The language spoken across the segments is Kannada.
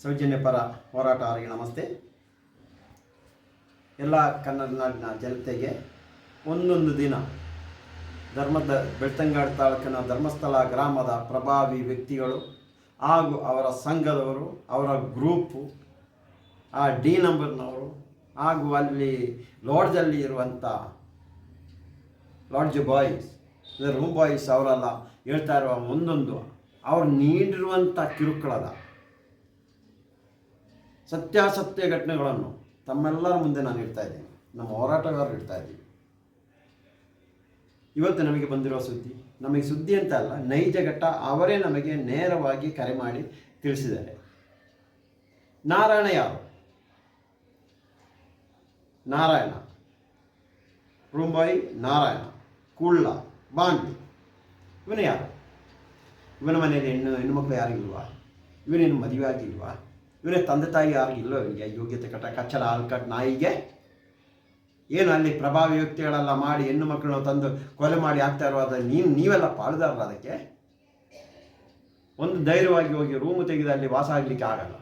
ಸೌಜನ್ಯ ಪರ ಹೋರಾಟಗಾರರಿಗೆ ನಮಸ್ತೆ. ಎಲ್ಲ ಕನ್ನಡ ನಾಡಿನ ಜನತೆಗೆ ಒಂದೊಂದು ದಿನ ಧರ್ಮದ ಬೆಳ್ತಂಗಾಡ್ ತಾಲೂಕಿನ ಧರ್ಮಸ್ಥಳ ಗ್ರಾಮದ ಪ್ರಭಾವಿ ವ್ಯಕ್ತಿಗಳು ಹಾಗೂ ಅವರ ಸಂಘದವರು, ಅವರ ಗ್ರೂಪು ಆ ಡಿ ನಂಬರ್ನವರು ಹಾಗೂ ಅಲ್ಲಿ ಲಾಡ್ಜಲ್ಲಿ ಇರುವಂಥ ಲಾಡ್ಜ್ ಬಾಯ್ಸ್ ರೂಮ್ ಬಾಯ್ಸ್ ಅವರೆಲ್ಲ ಹೇಳ್ತಾ ಇರುವ ಒಂದೊಂದು, ಅವ್ರು ನೀಡಿರುವಂಥ ಕಿರುಕುಳದ ಸತ್ಯಾಸತ್ಯ ಘಟನೆಗಳನ್ನು ತಮ್ಮೆಲ್ಲರ ಮುಂದೆ ನಾನು ಇಡ್ತಾ ಇದ್ದೀನಿ. ನಮ್ಮ ಹೋರಾಟಗಾರರು ಇಡ್ತಾ ಇದ್ದೀವಿ. ಇವತ್ತು ನಮಗೆ ಬಂದಿರುವ ಸುದ್ದಿ, ನಮಗೆ ಸುದ್ದಿ ಅಂತ ಅಲ್ಲ, ನೈಜ ಘಟ್ಟ ಅವರೇ ನಮಗೆ ನೇರವಾಗಿ ಕರೆ ಮಾಡಿ ತಿಳಿಸಿದ್ದಾರೆ. ನಾರಾಯಣ ಯಾರು? ನಾರಾಯಣ. ರುಂಬಾಯಿ ನಾರಾಯಣ. ಕುಳ್ಳ, ಬಾಂಡ್ಲಿ. ಇವನು ಯಾರು? ಇವನ ಮನೆಯಲ್ಲಿ ಹೆಣ್ಣು ಹೆಣ್ಣುಮಕ್ಳು ಯಾರಿಗಿಲ್ವಾ ಇವನೇನು ಮದುವೆ ಆಗಿಲ್ವಾ? ಇವನೇ ತಂದೆ ತಾಯಿ ಯಾರಿಗಿಲ್ಲೋ ಇವನಿಗೆ ಯೋಗ್ಯತೆ ಕಟ್ಟ ಕಚ್ಚಲ ಆಲ್ಕಟ್ ನಾಯಿಗೆ. ಏನು ಅಲ್ಲಿ ಪ್ರಭಾವಿ ವ್ಯಕ್ತಿಗಳೆಲ್ಲ ಮಾಡಿ ಹೆಣ್ಣು ಮಕ್ಕಳನ್ನ ತಂದು ಕೊಲೆ ಮಾಡಿ ಆಗ್ತಾ ಇರುವಾಗ ನೀನು ನೀವೆಲ್ಲ ಪಾಳುದಾರಲ್ಲ ಅದಕ್ಕೆ? ಒಂದು ಧೈರ್ಯವಾಗಿ ಹೋಗಿ ರೂಮು ತೆಗೆದು ಅಲ್ಲಿ ವಾಸ ಆಗಲಿಕ್ಕೆ ಆಗಲ್ಲ.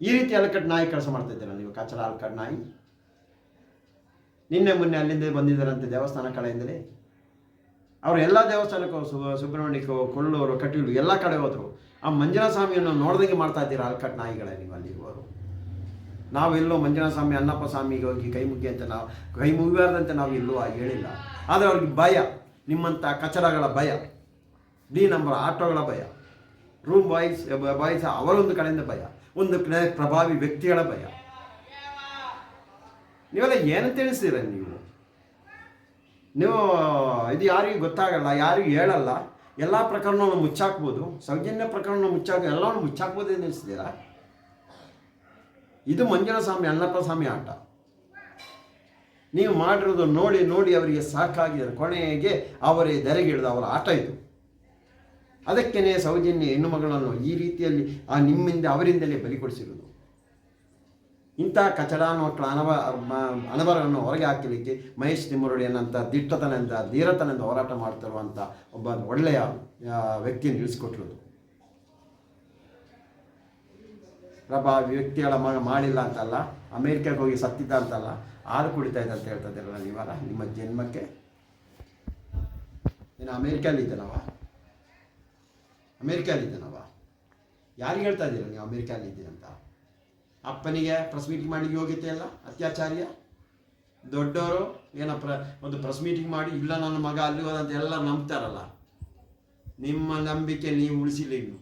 ಈ ರೀತಿ ಅಲಕಟ್ ನಾಯಿ ಕೆಲಸ ಮಾಡ್ತಾ ಇದ್ದೀರಾ ನೀವು, ಕಚ್ಚಲ ಅಲ್ಕಟ್ ನಾಯಿ? ನಿನ್ನೆ ಮೊನ್ನೆ ಅಲ್ಲಿಂದ ಬಂದಿದ್ದಾರಂತೆ ದೇವಸ್ಥಾನ ಕಡೆಯಿಂದಲೇ. ಅವರು ಎಲ್ಲ ದೇವಸ್ಥಾನಕ್ಕೂ ಸುಬ್ರಹ್ಮಣ್ಯಕ್ಕೂ ಕೊಳ್ಳೂರು ಕಟೀಲು ಎಲ್ಲ ಕಡೆ ಹೋದರು. ಆ ಮಂಜುನಾಥ ಸ್ವಾಮಿಯನ್ನು ನೋಡ್ದಂಗೆ ಮಾಡ್ತಾ ಇದ್ದೀರಾ ಅಲ್ಕಟ್ ನಾಯಿಗಳೇ ನೀವು ಅಲ್ಲಿರುವರು ನಾವೆಲ್ಲೋ ಮಂಜುನಾಥ ಸ್ವಾಮಿ ಅನ್ನಪ್ಪ ಸ್ವಾಮಿಗೆ ಹೋಗಿ ಕೈ ಮುಗಿ ಅಂತ ನಾವು, ಕೈ ಮುಗಿಬಾರ್ದಂತೆ ನಾವು ಎಲ್ಲೂ ಹೇಳಿಲ್ಲ. ಆದರೆ ಅವ್ರಿಗೆ ಭಯ ನಿಮ್ಮಂಥ ಕಚಡಗಳ ಭಯ, ಡಿ ನಂಬರ್ ಆಟೋಗಳ ಭಯ ರೂಮ್ ಬಾಯ್ಸ್ ಬಾಯ್ಸ್ ಅವರೊಂದು ಕಡೆಯಿಂದ ಭಯ, ಒಂದು ಕಡೆ ಪ್ರಭಾವಿ ವ್ಯಕ್ತಿಗಳ ಭಯ. ನೀವೆಲ್ಲ ಏನು ತಿಳಿಸ್ತೀರ ನೀವು? ನೀವು, ಇದು ಯಾರಿಗೂ ಗೊತ್ತಾಗಲ್ಲ, ಯಾರಿಗೂ ಹೇಳಲ್ಲ. ಎಲ್ಲ ಪ್ರಕರಣವನ್ನು ಮುಚ್ಚಾಕ್ಬೋದು. ಸೌಜನ್ಯ ಪ್ರಕರಣ ಮುಚ್ಚಾಕ ಎಲ್ಲವನ್ನು ಮುಚ್ಚಾಕ್ಬೋದು ನಿಲ್ಲಿಸ್ತೀರಾ ಇದು ಮಂಜುಳ ಸ್ವಾಮಿ ಆಟ. ನೀವು ಮಾಡಿರೋದು ನೋಡಿ ನೋಡಿ ಅವರಿಗೆ ಸಾಕಾಗಿದೆ. ಕೊನೆಗೆ ಅವರೇ ಧರೆಗಿಳಿದ ಅವರ ಆಟ ಇದು. ಅದಕ್ಕೇ ಸೌಜನ್ಯ ಹೆಣ್ಣು ಮಗಳನ್ನು ಈ ರೀತಿಯಲ್ಲಿ, ಆ ನಿಮ್ಮಿಂದ ಅವರಿಂದಲೇ ಬಲಿ ಕೊಡಿಸಿರೋದು. ಇಂಥ ಕಚಡ ಮಕ್ಕಳ ಅನವ ಅನಬರವನ್ನು ಹೊರಗೆ ಹಾಕಲಿಕ್ಕೆ ಮಹೇಶ್ ತಿಮ್ಮರುಡಿಯನ್ನಂಥ ದಿಟ್ಟತನದಿಂದ, ಧೀರತನದಿಂದ ಹೋರಾಟ ಮಾಡ್ತಿರುವಂಥ ಒಬ್ಬ ಒಳ್ಳೆಯ ವ್ಯಕ್ತಿಯನ್ನು ಇಳಿಸ್ಕೊಟ್ಟಿರೋದು ಪ್ರಭಾ ವ್ಯಕ್ತಿಗಳ ಮಾಡಿಲ್ಲ ಅಂತಲ್ಲ, ಅಮೇರಿಕಾಗೆ ಹೋಗಿ ಸತ್ತಿದ್ದ ಅಂತಲ್ಲ, ಹಾಲು ಕುಡಿತಾ ಇದೆ ಅಂತ ಹೇಳ್ತಾ ನೀವಲ್ಲ ನಿಮ್ಮ ಜನ್ಮಕ್ಕೆ? ಏನು ಅಮೇರಿಕಲ್ಲಿ ಇದ್ದಾನವ ಯಾರು ಇದ್ದಾನವ ಯಾರಿಗೆ ಹೇಳ್ತಾ ಇದ್ದೀರ ನೀವು ಅಮೇರಿಕಲ್ಲಿ ಇದ್ದೀರಂತ ಅಪ್ಪನಿಗೆ ಪ್ರೆಸ್ ಮೀಟಿಂಗ್ ಮಾಡಲಿಕ್ಕೆ ಯೋಗ್ಯತೆ ಇಲ್ಲ, ಅತ್ಯಾಚಾರ್ಯ. ದೊಡ್ಡವರು ಏನೋ ಪ್ರ, ಒಂದು ಪ್ರೆಸ್ ಮೀಟಿಂಗ್ ಮಾಡಿ, ಇಲ್ಲ ನನ್ನ ಮಗ ಅಲ್ಲಿ ಹೋದಂತ ಎಲ್ಲ ನಂಬ್ತಾರಲ್ಲ. ನಿಮ್ಮ ನಂಬಿಕೆ ನೀವು ಉಳಿಸಿಲ್ಲ ಇನ್ನು.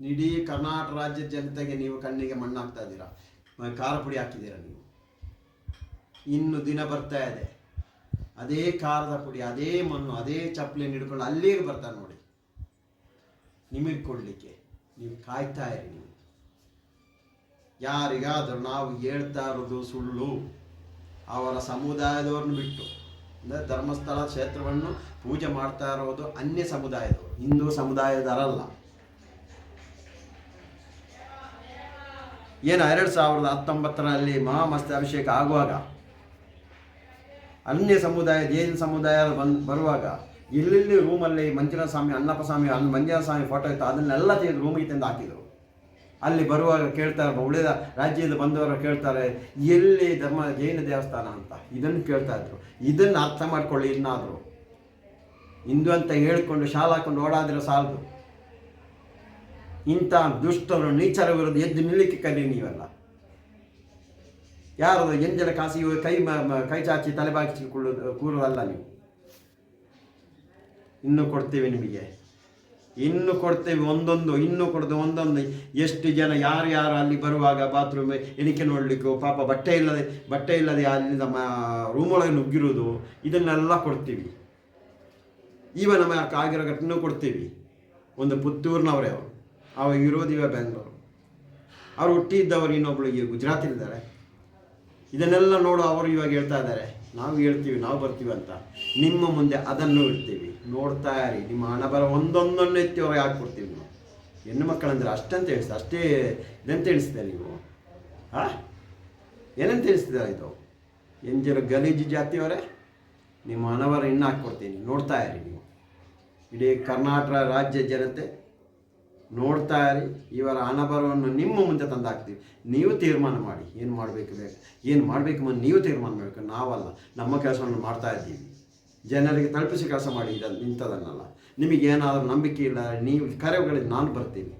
ಇಡೀ ಕರ್ನಾಟಕ ರಾಜ್ಯದ ಜನತೆಗೆ ನೀವು ಕಣ್ಣಿಗೆ ಮಣ್ಣು ಹಾಕ್ತಾ ಇದ್ದೀರಾ ಖಾರ ಪುಡಿ ಹಾಕಿದ್ದೀರಾ ನೀವು? ಇನ್ನು ದಿನ ಬರ್ತಾ ಇದೆ. ಅದೇ ಖಾರದ ಪುಡಿ, ಅದೇ ಮಣ್ಣು, ಅದೇ ಚಪ್ಪಲಿ ಹಿಡ್ಕೊಂಡು ಅಲ್ಲಿಗೆ ಬರ್ತಾರೆ ನೋಡಿ. ನಿಮಗೆ ಕೊಡಲಿಕ್ಕೆ, ನೀವು ಕಾಯ್ತಾ ಇರಿ ನೀವು. ಯಾರಿಗಾದರೂ ನಾವು ಹೇಳ್ತಾ ಇರೋದು ಸುಳ್ಳು. ಅವರ ಸಮುದಾಯದವ್ರನ್ನ ಬಿಟ್ಟು, ಅಂದರೆ ಧರ್ಮಸ್ಥಳ ಕ್ಷೇತ್ರವನ್ನು ಪೂಜೆ ಮಾಡ್ತಾ ಇರೋದು ಅನ್ಯ ಸಮುದಾಯದವರು, ಹಿಂದೂ ಸಮುದಾಯದವರಲ್ಲ. ಏನು ಎರಡು ಸಾವಿರದ ಹತ್ತೊಂಬತ್ತರಲ್ಲಿ ಮಹಾಮಸ್ತ ಅಭಿಷೇಕ ಆಗುವಾಗ, ಅನ್ಯ ಸಮುದಾಯ, ಜೈನ ಸಮುದಾಯ ಬಂದು, ಬರುವಾಗ ಇಲ್ಲಿ ರೂಮಲ್ಲಿ ಮಂಜುನಾಥ ಸ್ವಾಮಿ, ಅಣ್ಣಪ್ಪ ಸ್ವಾಮಿ ಅಲ್ಲಿ ಮಂಜುನಾಥ ಸ್ವಾಮಿ ಫೋಟೋ ಇತ್ತು, ಅದನ್ನೆಲ್ಲ ತೆಗೆದು ರೂಮಿಗೆ ತಂದು ಹಾಕಿದರು. ಅಲ್ಲಿ ಬರುವಾಗ ಕೇಳ್ತಾರೆ ಉಳಿದ ರಾಜ್ಯದ ಬಂದವರು ಕೇಳ್ತಾರೆ, ಎಲ್ಲಿ ಧರ್ಮ, ಜೈನ ದೇವಸ್ಥಾನ ಅಂತ. ಇದನ್ನು ಕೇಳ್ತಾ ಇದ್ರು. ಇದನ್ನು ಅರ್ಥ ಮಾಡ್ಕೊಳ್ಳಿ ಇನ್ನಾದರೂ. ಹಿಂದೂ ಅಂತ ಹೇಳಿಕೊಂಡು, ಶಾಲ ಹಾಕೊಂಡು ಓಡಾದ್ರೆ ಸಾಲದು. ಇಂಥ ದುಷ್ಟರು, ನೀಚರ ವಿರುದ್ಧ ಎದ್ದು ನಿಲ್ಲಕ್ಕೆ ಕಲಿ ನೀವೆಲ್ಲ. ಯಾರದು ಎಂಜಲ ಕಾಸಿ ಕೈ ಕೈ ಚಾಚಿ, ತಲೆ ಕೂರಲ್ಲ ಕೂರೋದಲ್ಲ ನೀವು. ಇನ್ನು ಕೊಡ್ತೀವಿ ನಿಮಗೆ. ಇನ್ನು ಕೊಡ್ತೇವೆ ಒಂದೊಂದು, ಇನ್ನು ಕೊಡ್ತೇವೆ ಒಂದೊಂದು. ಎಷ್ಟು ಜನ, ಯಾರು ಯಾರು ಅಲ್ಲಿ ಬರುವಾಗ ಬಾತ್ರೂಮ್ ಎಣಿಕೆ ನೋಡಲಿಕ್ಕೂ, ಪಾಪ ಬಟ್ಟೆ ಇಲ್ಲದೆ ಬಟ್ಟೆ ಇಲ್ಲದೆ ಅಲ್ಲಿ ನಮ್ಮ ರೂಮ್ ಒಳಗೆ ನುಗ್ಗಿರೋದು ಇದನ್ನೆಲ್ಲ ಕೊಡ್ತೀವಿ. ಇವ ನಮ್ಮ ಆಗಿರೋ ಘಟನೆ ಕೊಡ್ತೀವಿ. ಒಂದು ಪುತ್ತೂರಿನವರೇ ಅವರು. ಅವ ಇರೋದು ಇವ ಬೆಂಗಳೂರು. ಅವರು ಹುಟ್ಟಿದ್ದವರು ಇನ್ನೊಬ್ಳು ಈಗ ಗುಜರಾತಿಲಿದ್ದಾರೆ. ಇದನ್ನೆಲ್ಲ ನೋಡು, ಅವರು ಇವಾಗ ಹೇಳ್ತಾ ಇದ್ದಾರೆ. ನಾವು ಹೇಳ್ತೀವಿ, ನಾವು ಬರ್ತೀವಿ ಅಂತ. ನಿಮ್ಮ ಮುಂದೆ ಅದನ್ನು ಇಡ್ತೀವಿ. ನೋಡ್ತಾ ಇರಿ, ನಿಮ್ಮ ಹಣ ಬರ ಒಂದೊಂದನ್ನು ಎತ್ತಿ ಅವ್ರಿಗೆ ಹಾಕ್ಕೊಡ್ತೀವಿ ನಾವು. ಹೆಣ್ಣು ಮಕ್ಕಳಂದ್ರೆ ಅಷ್ಟಂತ ತಿಳಿಸ್ತಾ ಅಷ್ಟೇ ಇದಂತ ತಿಳಿಸ್ತೀರ ನೀವು. ಹಾ ಏನಂತ ತಿಳಿಸ್ತಿದ್ದಾರೆ ಇದು? ಎಂಜರು ಗಲೀಜು ಜಾತಿಯವರೇ, ನಿಮ್ಮ ಹಣವರ ಇನ್ನು ಹಾಕ್ಕೊಡ್ತೀನಿ ನೋಡ್ತಾ ಇರಿ ನೀವು. ಇಡೀ ಕರ್ನಾಟಕ ರಾಜ್ಯ ಜನತೆ ನೋಡ್ತಾ ಇರಿ ಇವರ ಅನಭರವನ್ನು ನಿಮ್ಮ ಮುಂದೆ ತಂದಾಕ್ತೀವಿ. ನೀವು ತೀರ್ಮಾನ ಮಾಡಿ, ಏನು ಮಾಡಬೇಕು ಬೇಕು ಏನು ಮಾಡಬೇಕು ಅಂತ ನೀವು ತೀರ್ಮಾನ ಮಾಡಬೇಕು. ನಾವಲ್ಲ, ನಮ್ಮ ಕೆಲಸವನ್ನು ಮಾಡ್ತಾ ಇದ್ದೀವಿ. ಜನರಿಗೆ ತಲುಪಿಸಿ ಕೆಲಸ ಮಾಡಿ ಇದನ್ನು ಇಂಥದನ್ನಲ್ಲ. ನಿಮಗೇನಾದರೂ ನಂಬಿಕೆ ಇಲ್ಲ, ನೀವು ಕರೆಗಳಿಗೆ ನಾನು ಬರ್ತೀನಿ.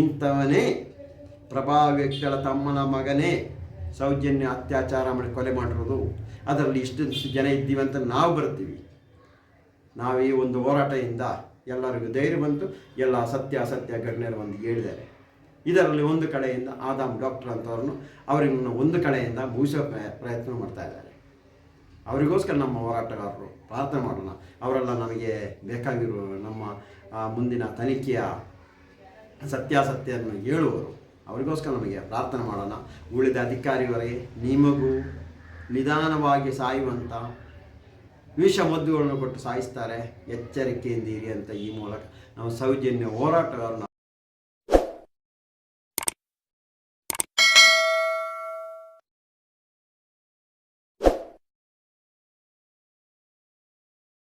ಇಂಥವನೇ ಪ್ರಭಾವ್ಯಕ್ತಿಗಳ ತಮ್ಮನ ಮಗನೇ ಸೌಜನ್ಯ ಅತ್ಯಾಚಾರ ಮಾಡಿ ಕೊಲೆ ಮಾಡಿರೋದು. ಅದರಲ್ಲಿ ಇಷ್ಟು ಜನ ಇದ್ದೀವಿ ಅಂತ ನಾವು ಬರ್ತೀವಿ. ನಾವು ಈ ಒಂದು ಹೋರಾಟದಿಂದ ಎಲ್ಲರಿಗೂ ಧೈರ್ಯ ಬಂತು. ಎಲ್ಲ ಸತ್ಯ ಅಸತ್ಯ ಗಣ್ಯರು ಒಂದು ಹೇಳಿದ್ದಾರೆ. ಇದರಲ್ಲಿ ಒಂದು ಕಡೆಯಿಂದ ಆದಾಮ್ ಡಾಕ್ಟರ್ ಅಂತವ್ರನ್ನು ಅವರನ್ನು ಒಂದು ಕಡೆಯಿಂದ ಮುಗಿಸೋ ಪ್ರಯ- ಪ್ರಯತ್ನ ಮಾಡ್ತಾ ಇದ್ದಾರೆ. ಅವರಿಗೋಸ್ಕರ ನಮ್ಮ ಹೋರಾಟಗಾರರು ಪ್ರಾರ್ಥನೆ ಮಾಡೋಣ. ಅವರೆಲ್ಲ ನಮಗೆ ಬೇಕಾಗಿರುವ ನಮ್ಮ ಮುಂದಿನ ತನಿಖೆಯ ಸತ್ಯಾಸತ್ಯವನ್ನು ಹೇಳುವರು. ಅವರಿಗೋಸ್ಕರ ನಮಗೆ ಪ್ರಾರ್ಥನೆ ಮಾಡೋಣ. ಉಳಿದ ಅಧಿಕಾರಿಗಳಿಗೆ ನಿಮಗೂ ನಿಧಾನವಾಗಿ ಸಾಯುವಂಥ ವಿಷ ಮದ್ದುಗಳನ್ನು ಕೊಟ್ಟು ಸಾಯಿಸ್ತಾರೆ. ಎಚ್ಚರಿಕೆಯಿಂದ ಇರಿ ಅಂತ ಈ ಮೂಲಕ ನಾವು ಸೌಜನ್ಯ ಹೋರಾಟಗಾರನ